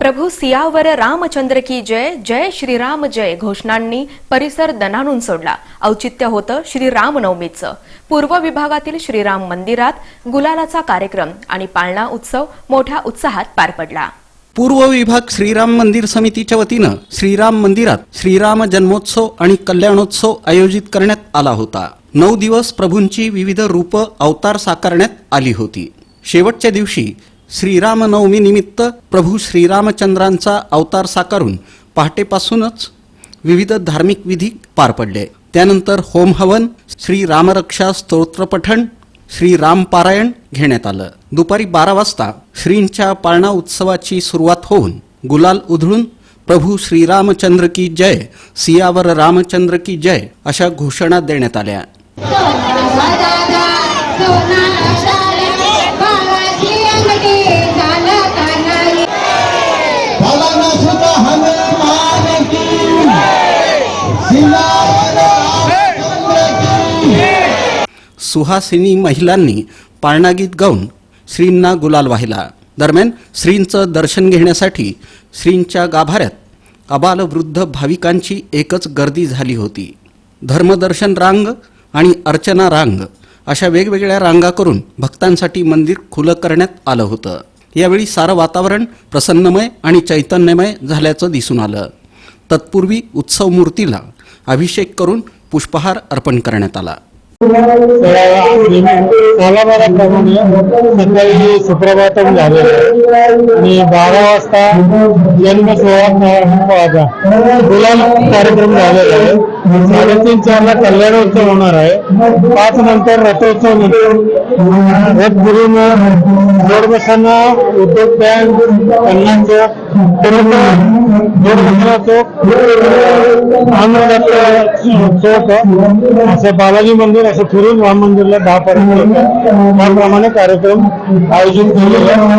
प्रभू सियावर रामचंद्र की जय जय श्रीराम जय घोषणांनी परिसर दणाणून सोडला. औचित्य होतं श्रीरामनवमीचं पूर्व विभागातील श्रीराम मंदिरात गुलालाचा कार्यक्रम आणि पाळणा उत्सव मोठ्या उत्साहात पार पडला. पूर्व विभाग श्रीराम मंदिर समितीच्या वतीनं श्रीराम मंदिरात श्रीराम जन्मोत्सव आणि कल्याणोत्सव आयोजित करण्यात आला होता. नऊ दिवस प्रभूंची विविध रूप अवतार साकारण्यात आली होती. शेवटच्या दिवशी श्रीरामनवमीनिमित्त प्रभू श्रीरामचंद्रांचा अवतार साकारून पहाटेपासूनच विविध धार्मिक विधी पार पडले. त्यानंतर होम हवन श्री रामरक्षा स्तोत्रपठण श्री रामपारायण घेण्यात आलं. दुपारी बारा वाजता श्रींच्या पाळणा उत्सवाची सुरुवात होऊन गुलाल उधळून प्रभू श्रीरामचंद्र की जय सियावर रामचंद्र की जय अशा घोषणा देण्यात आल्या. सुहासिनी महिलांनी पाळणागीत गाऊन श्रींना गुलाल वाहिला. दरम्यान श्रींचं दर्शन घेण्यासाठी श्रींच्या गाभाऱ्यात अबालवृद्ध भाविकांची एकच गर्दी झाली होती. धर्मदर्शन रांग आणि अर्चना रांग अशा वेगवेगळ्या रांगा करून भक्तांसाठी मंदिर खुलं करण्यात आलं होतं. यावेळी सारं वातावरण प्रसन्नमय आणि चैतन्यमय झाल्याचं दिसून आलं. तत्पूर्वी उत्सव मूर्तीला अभिषेक करून पुष्पहार अर्पण करण्यात आला. सालाबाराप्रमाणे सकाळी सुप्रभातम झालेलं आहे. आणि बारा वाजता जन्म सोहळा प्रारंभ कार्यक्रम झालेला आहे. साडेतीन चारला कल्याणोत्सव होणार आहे. पाच नंतर रथोत्सव रथ गुरुन जोड बसांना उद्योग बँक कल्याण चौक परत जोड बसना चौक आनंद चौक असं बालाजी मंदिर असं फिरून राम मंदिरला दहा पर्यंत त्याप्रमाणे कार्यक्रम आयोजित केलेला